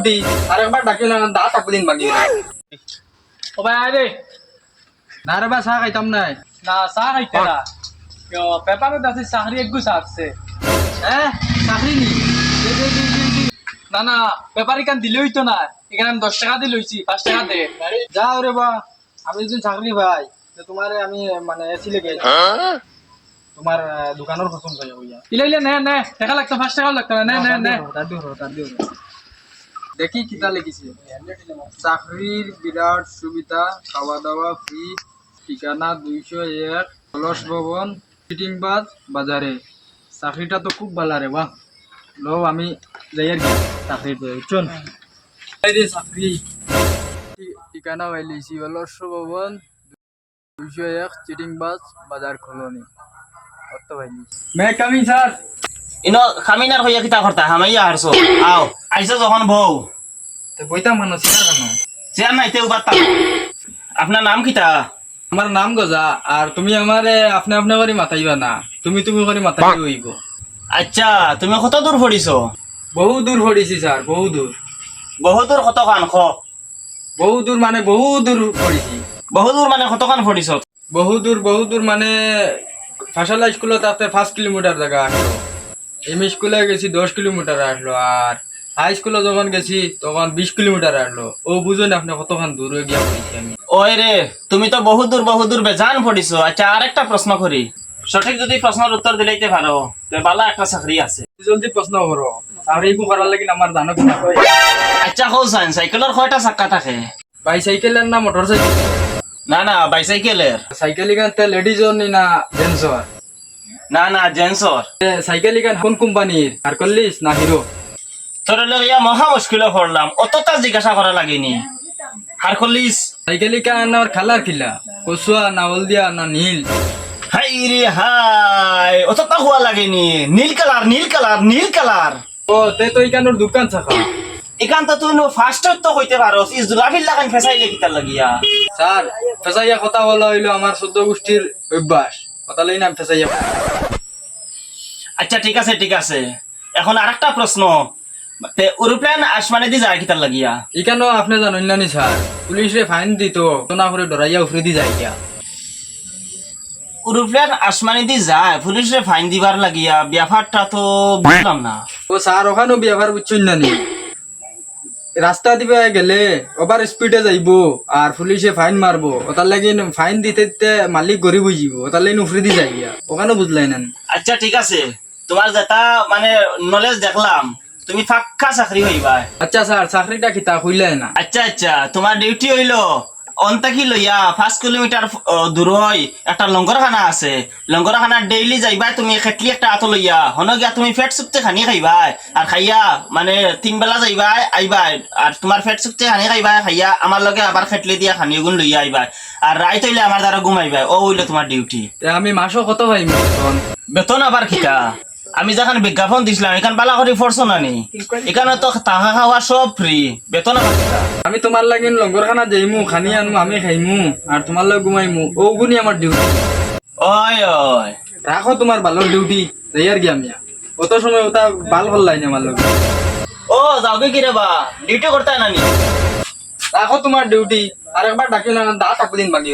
দি আরেকবার ডাকিও না দা থাকদিন বাকি ও ভাই আয় রে না রে বা চা খাইতাম নাই। না চা খাইতে না। পেপারত আছে চাকরি এক গুছা আছে। হ্যাঁ চাকরি নি। না না পেপার এখান দিলে হইতো না। এখানে আমি দশ টাকা দিয়ে লইছি পাঁচ টাকা দে। যাও রে বা আমি যদি চাকরি ভাই। তো তোমারে আমি মানে এসি লেগে তোমার আহ, দোকানের পছন্দ হয়ে ইলে ইলে নে নে টাকা লাগতো পাঁচ টাকাও লাগতো না। নে নে নে। তার দিও তার দিও। দেখি কিতা লিখিছে। চাকরির বিরাট সুবিধা খাওয়া দাওয়া ফ্রি ঠিকানা দুইশো এক কলস ভবন ফিটিং বাজ বাজারে। চাকরিটা তো খুব ভালো রে বাহ। লো আমি যাই আর কি চাকরি চল রে চাকরি। ঠিকানা পাইলিছি কলস ভবন দুইশো এক চিটিং বাজ বাজার কলোনি। May coming sir. ইনো খামিনার হইয়া কিতা করতা? হামাইয়া হারছো। আও। আইসো যখন বউ। তো বইতা মানুষ কেন চেয়ার নাইতে উবারতা আপনার নাম কিতা? আমার নাম গজা আর তুমি আমারে আপনি আপনি করে মাতাইবা না। তুমি তুমি করে মাতাই হইব আচ্ছা তুমি কত দূর পড়িছো বহু দূর পড়িছি স্যার বহু দূর বহু দূর কত খান খ? বহু দূর মানে বহু দূর পড়িছি বহু দূর মানে কত খান পড়িছ বহু দূর বহু দূর মানে ফাঁসালা স্কুলে তাতে পাঁচ কিলোমিটার জায়গা আসলো এম স্কুলে গেছি দশ কিলোমিটার আসলো আর হাই স্কুলে যখন গেছি তখন বিশ কিলোমিটার আসলো ও বুঝুন আপনি কতক্ষণ দূর হয়ে গিয়া পড়িছি আমি। ওই রে তুমি তো বহু দূর বহু দূর বেজান পড়িছো। আচ্ছা আর একটা প্রশ্ন করি। সঠিক যদি প্রশ্নের উত্তর দিলাইতে পারো তে বালা একটা চাকরি আছে। জলদি প্রশ্ন করো। এইবো করার লাগি আমার জানো কিনা আচ্ছা হো সাইন সাইকেলের কয়টা চাক্কা থাকে? বাইসাইকেলের না মোটর সাইকেল না না বাইসাইকেলের সাইকেল ইখান তে লেডিজর নি না জেন্টসর না না জেন্সর সাইকেল ইখান কোন কোম্পানির আর করলিস না হিরো তোর লইয়া মহা মুশকিলে পড়লাম অতটা জিজ্ঞাসা করা লাগেনি। আর করলিস? সাইকেল ইখান আমার খালার খিলা কচুয়া না হলদিয়া না নীল। হাই রে হাই অতটা হওয়া লাগেনি। নীল কালার নীল কালার নীল কালার। ও তে তো ইখানোর দোকান থাকা এখান তো তুই ফার্স্ট তো পারো ইস লাগান ফেসাইলে কিতার লাগিয়া? স্যার ফেসাইয়া কথা বলা হইল আমার সদ্য গোষ্ঠীর অভ্যাস। কথা লই নাম ফেসাইয়া। আচ্ছা ঠিক আছে ঠিক আছে। এখন আরেকটা প্রশ্ন। তে আসমানে দি যায় কিতার লাগিয়া। ইখানো আপনি জানেন না নি স্যার পুলিশে ফাইন দিত তো না করে ডরাইয়া উফরে দি যায় গিয়া এরোপ্লেন আসমানে দি যায় পুলিশে ফাইন দিবার লাগিয়া ব্যাপারটা তো বুঝলাম না। ও স্যার ওখানেও ব্যবহার বুঝছেন না নি রাস্তা দিবে গেলে ওভার স্পিডে যাইবো আর পুলিশে ফাইন মারবো ওটার লাগি ফাইন দিতে দিতে মালিক গরিব হয়ে যাব ওটার লাগি উফরে দি গিয়া। ওখানে বুঝলাই না আচ্ছা ঠিক আছে। তোমার যেটা মানে নলেজ দেখলাম তুমি ফাক্কা চাকরি হইবা। আচ্ছা স্যার চাকরিটা কিতা খুললাই না? আচ্ছা আচ্ছা তোমার ডিউটি হইল অন্তাকি লইয়া পাঁচ কিলোমিটার দূর হয় একটা লঙ্গরখানা আছে। লঙ্গরখানা ডেইলি যাইবা তুমি খেটলি একটা আতো লইয়া। হন গিয়া তুমি ফেট চুক্তি খানি খাইবা আর খাইয়া মানে তিন বেলা যাইবা আইবা আর তোমার ফেট চুক্তি খানি খাইবা খাইয়া আমার লগে আবার খেটলি দিয়া খানি গুণ লইয়া আইবা। আর রাইত হইলে আমার দ্বারা ঘুমাইবা ও হইল তোমার ডিউটি আমি মাসও কত পাইম বেতন আবার কিতা? আমি যখন বিজ্ঞাপন দিছিলাম এখান বালা করে পড়ছো না নি এখানে তো টাকা খাওয়া সব ফ্রি বেতন আমি তোমার লাগি লঙ্গরখানা যাইমু খানি আনমু আমি খাইমু আর তোমার লগে ঘুমাইমু ও গুনি আমার ডিউটি ওই ওই রাখো তোমার ভালো ডিউটি যাইয়ার গিয়া আমি। অত সময় ওটা ভালো ভালো লাইন আমার লগে ও যাবে কি রে বা। ডিউটি করতে না নি? রাখো তোমার ডিউটি আর একবার ডাকিও না দা থাকদিন বাকি